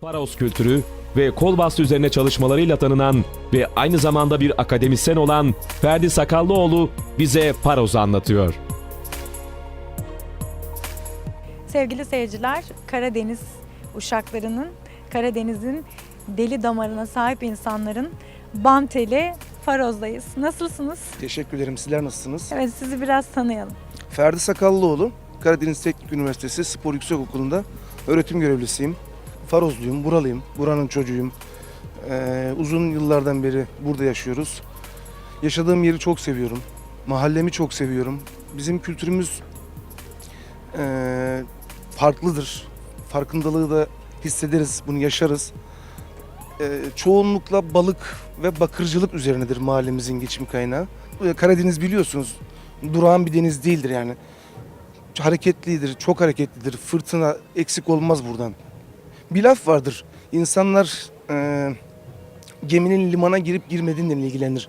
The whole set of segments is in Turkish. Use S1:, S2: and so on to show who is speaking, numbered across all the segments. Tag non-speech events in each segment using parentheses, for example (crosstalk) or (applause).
S1: Faros kültürü ve kol bastı üzerine çalışmalarıyla tanınan ve aynı zamanda bir akademisyen olan Ferdi Sakallıoğlu bize Faros'u anlatıyor.
S2: Sevgili seyirciler, Karadeniz uşaklarının, Karadeniz'in deli damarına sahip insanların Banteli Faroz'dayız. Nasılsınız?
S3: Teşekkür ederim. Sizler nasılsınız?
S2: Evet sizi biraz tanıyalım.
S3: Ferdi Sakallıoğlu, Karadeniz Teknik Üniversitesi Spor Yüksekokulu'nda öğretim görevlisiyim. Farozluyum, buralıyım, buranın çocuğuyum. Ee, uzun yıllardan beri burada yaşıyoruz. Yaşadığım yeri çok seviyorum. Mahallemi çok seviyorum. Bizim kültürümüz ee, farklıdır. Farkındalığı da hissederiz, bunu yaşarız. Ee, çoğunlukla balık ve bakırcılık üzerinedir mahallemizin geçim kaynağı. Karadeniz biliyorsunuz durağan bir deniz değildir yani. Hareketlidir, çok hareketlidir. Fırtına eksik olmaz buradan. Bir laf vardır. İnsanlar e, geminin limana girip girmediğiyle ilgilenir.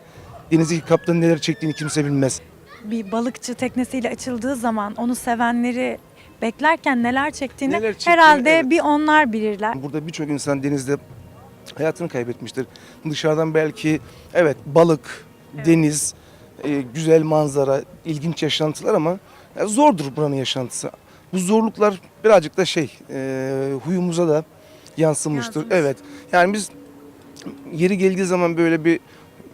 S3: Denizdeki kaptanın neler çektiğini kimse bilmez.
S2: Bir balıkçı teknesiyle açıldığı zaman onu sevenleri beklerken neler çektiğini
S3: Neler çektiğini,
S2: herhalde
S3: evet.
S2: bir onlar bilirler.
S3: Burada birçok insan denizde hayatını kaybetmiştir. Dışarıdan belki evet balık, deniz, e, güzel manzara, ilginç yaşantılar ama ya zordur buranın yaşantısı. Bu zorluklar birazcık da şey e, huyumuza da yansımıştır.
S2: Yansımış.
S3: Evet. Yani biz yeri geldiği zaman böyle bir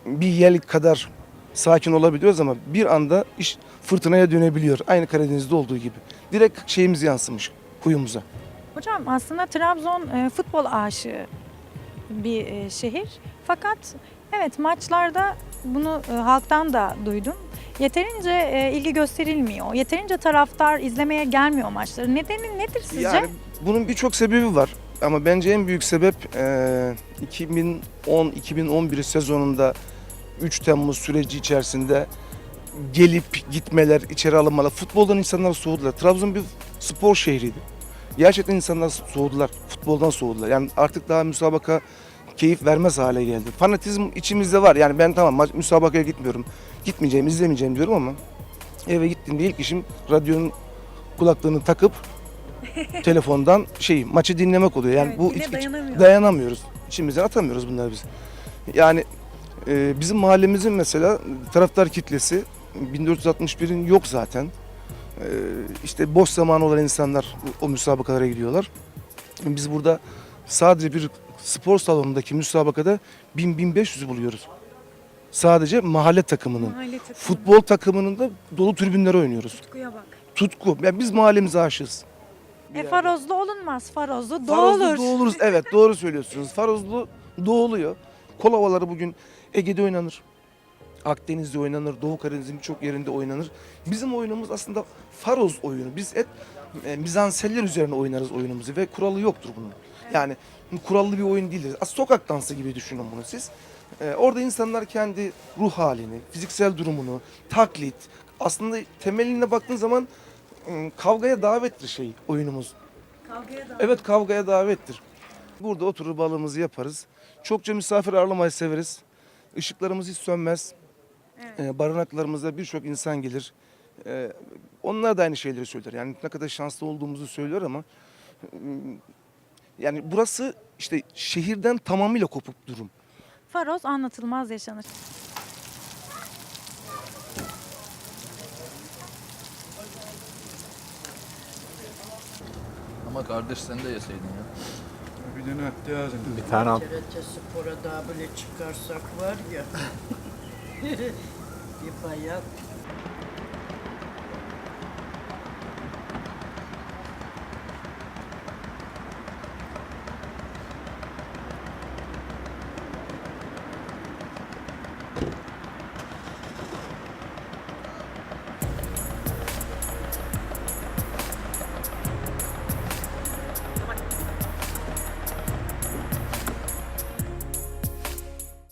S3: bir yel kadar sakin olabiliyoruz ama bir anda iş fırtınaya dönebiliyor. Aynı Karadeniz'de olduğu gibi. Direkt şeyimiz yansımış huyumuza.
S2: Hocam aslında Trabzon e, futbol aşığı bir e, şehir. Fakat evet maçlarda bunu e, halktan da duydum. Yeterince e, ilgi gösterilmiyor. Yeterince taraftar izlemeye gelmiyor maçları. Nedeni nedir sizce?
S3: Yani bunun birçok sebebi var. Ama bence en büyük sebep eee, 2010-2011 sezonunda 3 Temmuz süreci içerisinde gelip gitmeler, içeri alınmalar. Futboldan insanlar soğudular. Trabzon bir spor şehriydi. Gerçekten insanlar soğudular. Futboldan soğudular. Yani artık daha müsabaka keyif vermez hale geldi. Fanatizm içimizde var. Yani ben tamam maç- müsabakaya gitmiyorum. Gitmeyeceğim, izlemeyeceğim diyorum ama eve gittiğimde ilk işim radyonun kulaklığını takıp (laughs) telefondan şey maçı dinlemek oluyor. Yani
S2: Evet,
S3: bu iç- iç-
S2: dayanamıyor.
S3: dayanamıyoruz. İçimizden atamıyoruz bunları biz. Yani e, bizim mahallemizin mesela taraftar kitlesi 1461'in yok zaten. E, işte boş zamanı olan insanlar o müsabakalara gidiyorlar. Biz burada sadece bir spor salonundaki müsabakada 1000-1500 buluyoruz. Sadece mahalle takımının.
S2: Mahalle takımı.
S3: Futbol takımının da dolu tribünlere oynuyoruz.
S2: Tutkuya bak.
S3: Tutku. Yani biz mahallemize aşığız.
S2: E Farozlu olunmaz. Farozlu
S3: Farozlu
S2: doğulur.
S3: doğuluruz. Evet doğru söylüyorsunuz. Farozlu doğuluyor. Kol havaları bugün Ege'de oynanır. Akdeniz'de oynanır. Doğu Karadeniz'in birçok yerinde oynanır. Bizim oyunumuz aslında Faroz oyunu. Biz hep e, mizanseller üzerine oynarız oyunumuzu ve kuralı yoktur bunun. Yani kurallı bir oyun değildir. As- Sokak dansı gibi düşünün bunu siz. E, orada insanlar kendi ruh halini, fiziksel durumunu, taklit, aslında temeline baktığın zaman kavgaya davettir şey oyunumuz.
S2: Kavgaya da.
S3: Evet kavgaya davettir. Burada oturur balığımızı yaparız. Çokça misafir ağırlamayı severiz. Işıklarımız hiç sönmez. Ee, barınaklarımıza birçok insan gelir. Ee, onlar da aynı şeyleri söyler. Yani ne kadar şanslı olduğumuzu söylüyor ama yani burası işte şehirden tamamıyla kopuk durum.
S2: Faroz anlatılmaz yaşanır.
S4: Ama kardeş sen de yeseydin ya.
S5: Bir tane lazım.
S6: Bir tane al.
S7: TRT Spor'a daha böyle çıkarsak var ya. (laughs) bir bayan